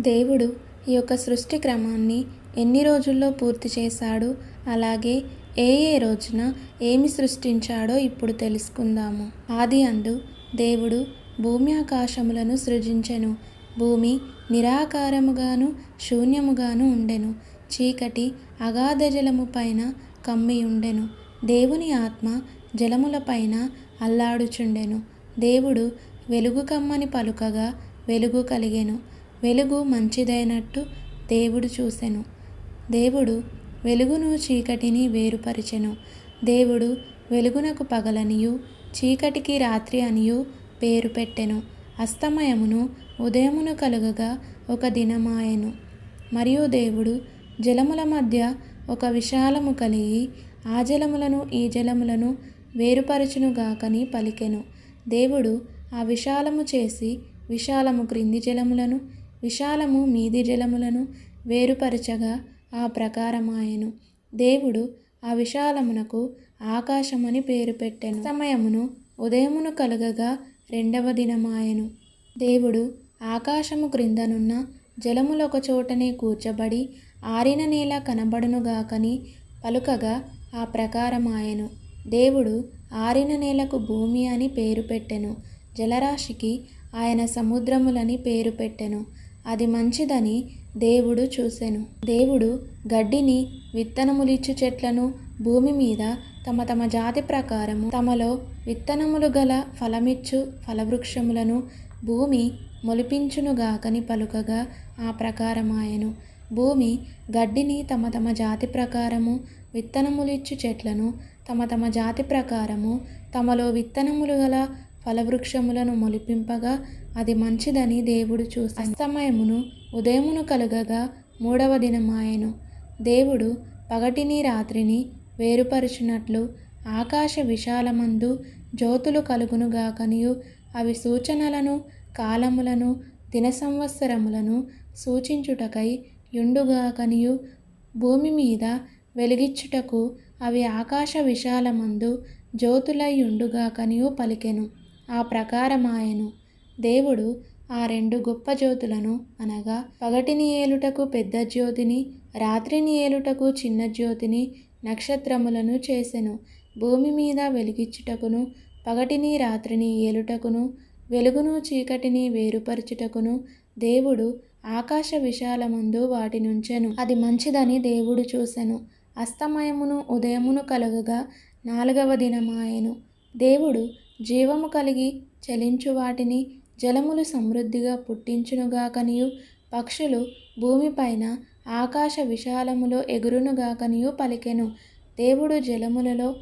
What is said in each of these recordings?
దేవుడు ఈ యొక్క సృష్టి క్రమాన్ని ఎన్ని రోజుల్లో పూర్తి చేశాడు? అలాగే ఏ ఏ రోజున ఏమి సృష్టించాడో ఇప్పుడు తెలుసుకుందాము. ఆది అందు దేవుడు భూమి ఆకాశములను సృజించెను. భూమి నిరాకారముగాను శూన్యముగాను ఉండెను. చీకటి అగాధ జలము పైన కమ్మి ఉండెను. దేవుని ఆత్మ జలములపైన అల్లాడుచుండెను. దేవుడు వెలుగు కమ్మని పలుకగా వెలుగు కలిగెను. వెలుగు మంచిదైనట్టు దేవుడు చూసెను. దేవుడు వెలుగును చీకటిని వేరుపరిచెను. దేవుడు వెలుగునకు పగలనియు చీకటికి రాత్రి అనియు పేరు పెట్టెను. అస్తమయమును ఉదయమును కలుగగా ఒక దినమాయెను. మరియు దేవుడు జలముల మధ్య ఒక విశాలము కలిగి ఆ జలములను ఈ జలములను వేరుపరచునుగాకని పలికెను. దేవుడు ఆ విశాలము చేసి విశాలము క్రింది జలములను విశాలము మీది జలములను వేరుపరచగా ఆ ప్రకారమాయెను. దేవుడు ఆ విశాలమునకు ఆకాశమని పేరు పెట్టెను. సమయమును ఉదయమును కలుగగా రెండవ దినమాయెను. దేవుడు ఆకాశము క్రిందనున్న జలములొక చోటనే కూర్చబడి ఆరిన నేల కనబడునుగాకని పలుకగా ఆ ప్రకారమాయెను. దేవుడు ఆరిన నేలకు భూమి అని పేరు పెట్టెను. జలరాశికి ఆయన సముద్రములని పేరు పెట్టెను. అది మంచిదని దేవుడు చూసెను. దేవుడు గడ్డిని విత్తనములిచ్చు చెట్లను భూమి మీద తమ తమ జాతి ప్రకారము తమలో విత్తనములు గల ఫలమిచ్చు ఫలవృక్షములను భూమి మొలిపించునుగాకని పలుకగా ఆ ప్రకారమాయెను. భూమి గడ్డిని తమ తమ జాతి ప్రకారము విత్తనములిచ్చు చెట్లను తమ తమ జాతి ప్రకారము తమలో విత్తనములు గల ఫలవృక్షములను మొలిపింపగా అది మంచిదని దేవుడు చూసి అస్తమయమును ఉదయమును కలుగగా మూడవ దినమాయెను. దేవుడు పగటిని రాత్రిని వేరుపరుచునట్లు ఆకాశ విశాలమందు జ్యోతులు కలుగునుగాకనియు అవి సూచనలను కాలములను దిన సంవత్సరములను సూచించుటకై యుండుగాకనియు. భూమి మీద వెలిగిచ్చుటకు అవి ఆకాశ విశాలమందు జ్యోతులై యుండుగాకనియు పలికెను. ఆ ప్రకారమాయెను. దేవుడు ఆ రెండు గొప్ప జ్యోతులను అనగా పగటిని ఏలుటకు పెద్ద జ్యోతిని రాత్రిని ఏలుటకు చిన్న జ్యోతిని నక్షత్రములను చేసెను. భూమి మీద వెలిగించుటకును పగటిని రాత్రిని ఏలుటకును వెలుగును చీకటిని వేరుపరచుటకును దేవుడు ఆకాశ విశాలమందు వాటినుంచెను. అది మంచిదని దేవుడు చూసెను. అస్తమయమును ఉదయమును కలుగగా నాలుగవ దినమాయెను. దేవుడు జీవము కలిగి చలించు వాటిని జలములు సమృద్ధిగా పుట్టించునుగాకనియు. పక్షులు భూమిపైన ఆకాశ విశాలములో ఎగురునుగాకనియు పలికెను. దేవుడు జలములలో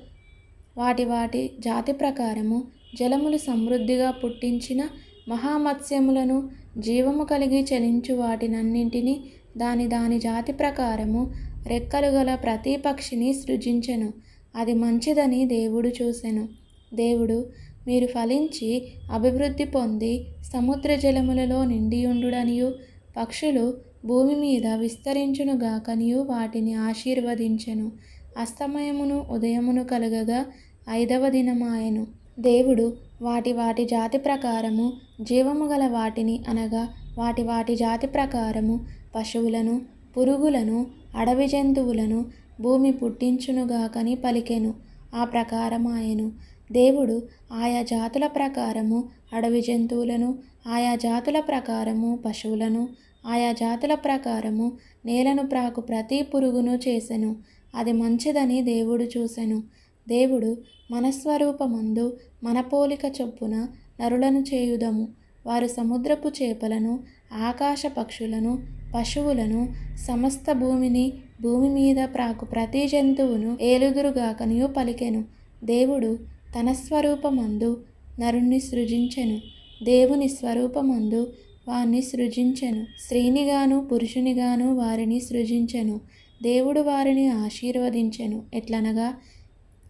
వాటి వాటి జాతి ప్రకారము జలములు సమృద్ధిగా పుట్టించిన మహామత్స్యములను జీవము కలిగి చలించు వాటినన్నింటినీ దాని దాని జాతి ప్రకారము రెక్కలు గల ప్రతి పక్షిని సృజించెను. అది మంచిదని దేవుడు చూసెను. దేవుడు మీరు ఫలించి అభివృద్ధి పొంది సముద్ర జలములలో నిండియుండుడనియు పక్షులు భూమి మీద విస్తరించునుగాకనియు వాటిని ఆశీర్వదించెను. అస్తమయమును ఉదయమును కలగగా ఐదవ దినమాయెను. దేవుడు వాటి వాటి జాతి ప్రకారము జీవము గల వాటిని అనగా వాటి వాటి జాతి ప్రకారము పశువులను పురుగులను అడవి జంతువులను భూమి పుట్టించునుగాకని పలికెను. ఆ ప్రకారమాయెను. దేవుడు ఆయా జాతుల ప్రకారము అడవి జంతువులను ఆయా జాతుల ప్రకారము పశువులను ఆయా జాతుల ప్రకారము నేలను ప్రాకు ప్రతి పురుగును చేసెను. అది మంచిదని దేవుడు చూసెను. దేవుడు మనస్వరూపమందు మన పోలిక చొప్పున నరులను చేయుదము. వారు సముద్రపు చేపలను ఆకాశ పక్షులను పశువులను సమస్త భూమిని భూమి మీద ప్రాకు ప్రతి జంతువును ఏలుదురుగాకనియు పలికెను. దేవుడు తన స్వరూపమందు నరుణ్ణి సృజించెను. దేవుని స్వరూపమందు వారిని సృజించెను. స్త్రీనిగాను పురుషునిగాను వారిని సృజించెను. దేవుడు వారిని ఆశీర్వదించెను. ఎట్లనగా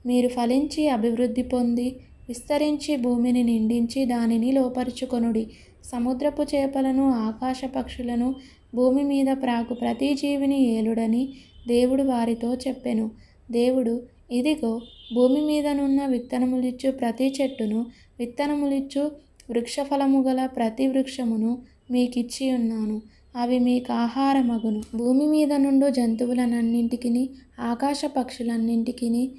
మీరు ఫలించి అభివృద్ధి పొంది విస్తరించి భూమిని నిండించి దానిని లోపరుచుకొనుడి. సముద్రపు చేపలను ఆకాశ పక్షులను భూమి మీద ప్రాకు ప్రతి జీవిని ఏలుడని దేవుడు వారితో చెప్పెను. దేవుడు ఇదిగో భూమి మీదనున్న విత్తనములిచ్చు ప్రతి చెట్టును విత్తనములిచ్చు వృక్షఫలము గల ప్రతి వృక్షమును మీకిచ్చి ఉన్నాను. అవి మీకు ఆహారమగును భూమి మీద నుండు జంతువులనన్నింటికి ఆకాశ పక్షులన్నింటికిని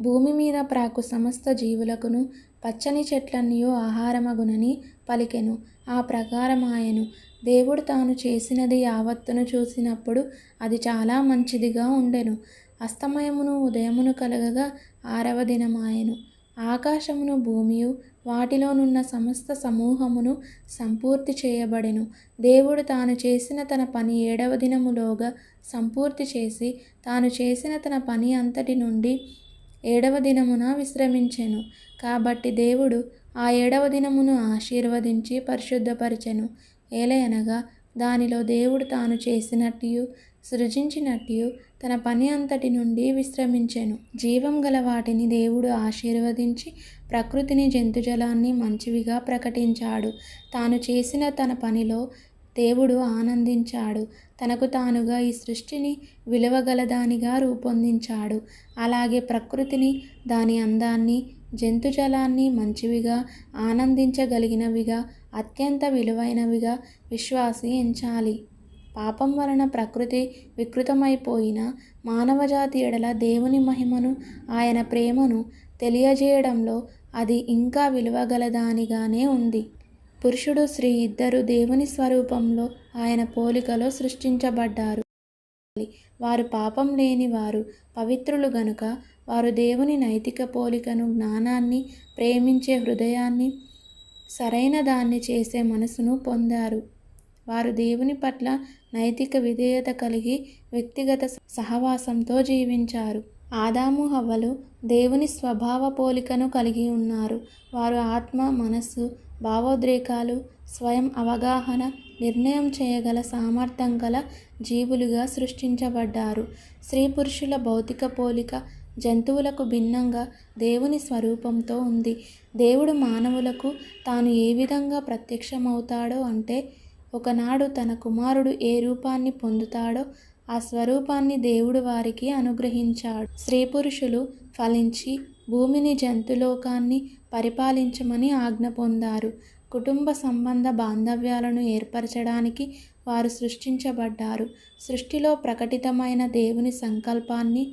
భూమి మీద ప్రాకు సమస్త జీవులకును పచ్చని చెట్లన్నయూ ఆహారమగునని పలికెను. ఆ ప్రకారం ఆయను దేవుడు తాను చేసినది యావత్తును చూసినప్పుడు అది చాలా మంచిదిగా ఉండెను. అస్తమయమును ఉదయమును కలగగా ఆరవ దినమాయెను. ఆకాశమును భూమియు వాటిలోనున్న సమస్త సమూహమును సంపూర్తి చేయబడెను. దేవుడు తాను చేసిన తన పని ఏడవ దినములోగా సంపూర్తి చేసి తాను చేసిన తన పని అంతటి నుండి ఏడవ దినమున విశ్రమించెను. కాబట్టి దేవుడు ఆ ఏడవ దినమును ఆశీర్వదించి పరిశుద్ధపరిచెను. ఏలయనగా దానిలో దేవుడు తాను చేసినట్టు సృజించినట్టు తన పని అంతటి నుండి విశ్రమించెను. జీవం గల వాటిని దేవుడు ఆశీర్వదించి ప్రకృతిని జంతుజలాన్ని మంచివిగా ప్రకటించాడు. తాను చేసిన తన పనిలో దేవుడు ఆనందించాడు. తనకు తానుగా ఈ సృష్టిని విలువగలదానిగా రూపొందించాడు. అలాగే ప్రకృతిని దాని అందాన్ని జంతుజలాన్ని మంచివిగా ఆనందించగలిగినవిగా అత్యంత విలువైనవిగా విశ్వాసించాలి పాపం వలన ప్రకృతి వికృతమైపోయిన మానవజాతి ఎడల దేవుని మహిమను ఆయన ప్రేమను తెలియజేయడంలో అది ఇంకా విలువగలదానిగానే ఉంది. పురుషుడు స్త్రీ ఇద్దరు దేవుని స్వరూపంలో ఆయన పోలికలో సృష్టించబడ్డారు. వారు పాపం లేని వారు పవిత్రులు గనుక వారు దేవుని నైతిక పోలికను జ్ఞానాన్ని ప్రేమించే హృదయాన్ని సరైన దాన్ని చేసే మనసును పొందారు. వారు దేవుని పట్ల నైతిక విధేయత కలిగి వ్యక్తిగత సహవాసంతో జీవించారు. ఆదాము హవ్వలు దేవుని స్వభావ పోలికను కలిగి ఉన్నారు. వారు ఆత్మ మనస్సు భావోద్రేకాలు స్వయం అవగాహన నిర్ణయం చేయగల సామర్థ్యం గల జీవులుగా సృష్టించబడ్డారు. స్త్రీ పురుషుల భౌతిక పోలిక జంతువులకు భిన్నంగా దేవుని స్వరూపంతో ఉంది. దేవుడు మానవులకు తాను ఏ విధంగా ప్రత్యక్షమవుతాడో అంటే ఒకనాడు తన కుమారుడు ఏ రూపాన్ని పొందుతాడో ఆ స్వరూపాన్ని దేవుడు వారికి అనుగ్రహించాడు. స్త్రీ పురుషులు ఫలించి భూమిని జంతులోకాన్ని పరిపాలించమని ఆజ్ఞ పొందారు. కుటుంబ సంబంధ బాంధవ్యాలను ఏర్పరచడానికి వారు సృష్టించబడ్డారు. సృష్టిలో ప్రకటితమైన దేవుని సంకల్పాన్ని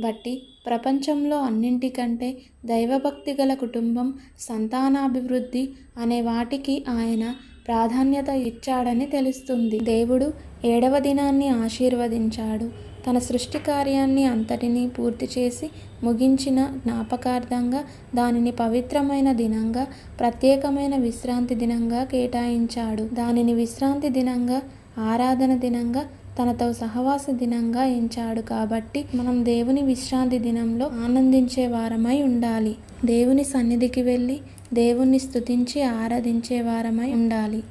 బట్టి ప్రపంచంలో అన్నింటికంటే దైవభక్తి గల కుటుంబం సంతానాభివృద్ధి అనే వాటికి ఆయన ప్రాధాన్యత ఇచ్చాడని తెలుస్తుంది. దేవుడు ఏడవ దినాన్ని ఆశీర్వదించాడు. తన సృష్టి కార్యాన్ని అంతటినీ పూర్తి చేసి ముగించిన జ్ఞాపకార్థంగా దానిని పవిత్రమైన దినంగా ప్రత్యేకమైన విశ్రాంతి దినంగా కేటాయించాడు. దానిని విశ్రాంతి దినంగా ఆరాధన దినంగా తనతో సహవాస దినంగా ఎంచాడు కాబట్టి మనం దేవుని విశ్రాంతి దినంలో ఆనందించే వారమై ఉండాలి. దేవుని సన్నిధికి వెళ్ళి దేవుణ్ణి స్థుతించి ఆరాధించే వారమై ఉండాలి.